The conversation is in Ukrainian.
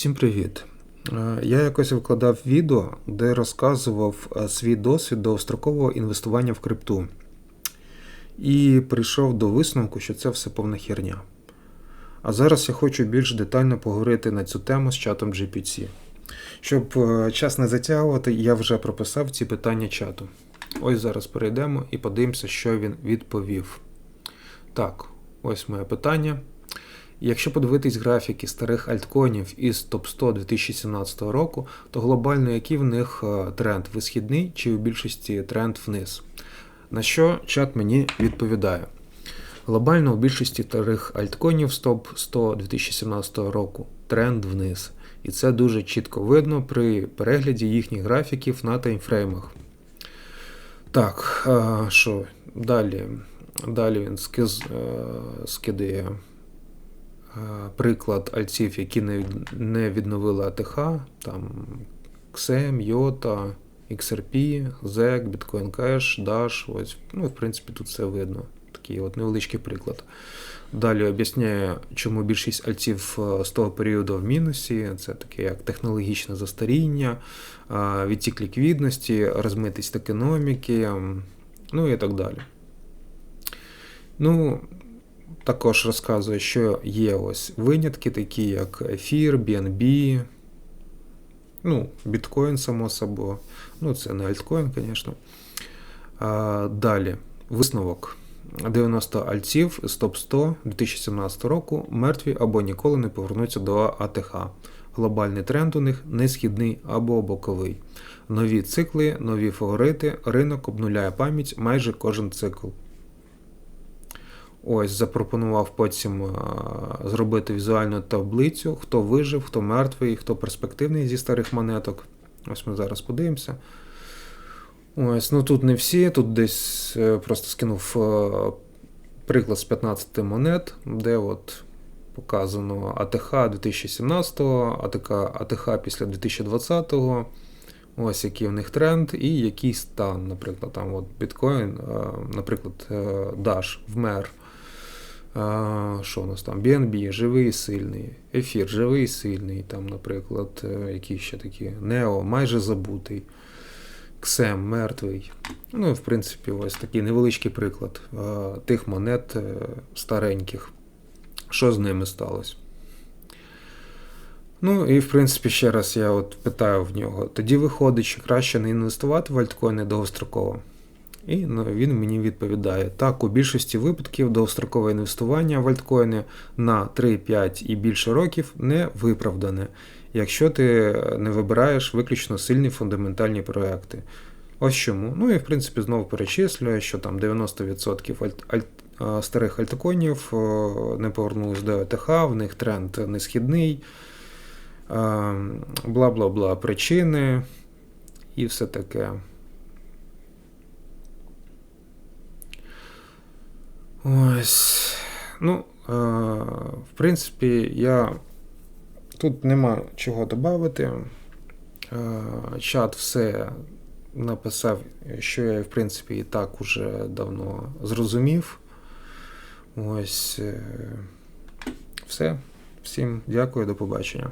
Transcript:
Всім привіт! Е, Я якось викладав відео, де розказував е, свій досвід довгострокового інвестування в крипту. І прийшов до висновку, що це все повна херня. А зараз я хочу більш детально поговорити на цю тему з чатом GPT. Щоб е, час не затягувати, я вже прописав ці питання чату. Ось зараз перейдемо і подивимося, що він відповів. Так, ось моє питання. Якщо подивитись графіки старих альткоїнів із топ 100 2017 року, то глобально який в них е, тренд висхідний чи в більшості тренд вниз? На що чат мені відповідає? Глобально у більшості старих альткоїнів з топ 100 2017 року тренд вниз. І це дуже чітко видно при перегляді їхніх графіків на таймфреймах. Так, е, що далі? Далі він е, скидає приклад альців, які не, відновили АТХ, там XM, YOTA, XRP, ZEC, Bitcoin Cash, Dash. Ось, ну, в принципі, тут все видно. Такий от невеличкий приклад. Далі об'ясняє, чому більшість альців е, з того періоду в мінусі. Це таке як технологічне застаріння, е, відтік ліквідності, розмитість економіки, ну і так далі. Ну, також розказує, що є ось винятки, такі як Ефір, BNB, ну, біткоін, само собою. Ну, це не альткоін, звісно. Далі, висновок. 90 альців з топ 100 2017 року мертві або ніколи не повернуться до АТХ. Глобальний тренд у них не східний або боковий. Нові цикли, нові фаворити, ринок обнуляє пам'ять майже кожен цикл. Ось запропонував потім е, зробити візуальну таблицю, хто вижив, хто мертвий, хто перспективний зі старих монеток. Ось ми зараз подивимося. Ось, ну тут не всі, тут десь е, просто скинув е, приклад з 15 монет, де от показано АТХ 2017, АТХ, АТХ після 2020. го ось який в них тренд і який стан. Наприклад, там от біткоін, наприклад, Dash вмер. Що у нас там? BNB живий і сильний, ефір живий і сильний, там, наприклад, е, які ще такі Нео майже забутий. Ксем мертвий. Ну, в принципі, ось такий невеличкий приклад е, тих монет е, стареньких. Що з ними сталося? Ну, і в принципі, ще раз я от питаю в нього: тоді виходить, що краще не інвестувати в альткоїни довгостроково. І ну, він мені відповідає: так, у більшості випадків довгострокове інвестування в альткоїни на 3-5 і більше років не виправдане, якщо ти не вибираєш виключно сильні фундаментальні проекти. Ось чому. Ну і в принципі знову перечислює, що там 90% альт, альт, а, старих альткоїнів не повернулись до ЕТХ, в них тренд несхідний, а, бла-бла-бла, причини і все таке. Ось. Ну, е, в принципі, я тут нема чого додати. Е, чат все написав, що я, в принципі, і так уже давно зрозумів. Ось. е, Все. Всім дякую, до побачення.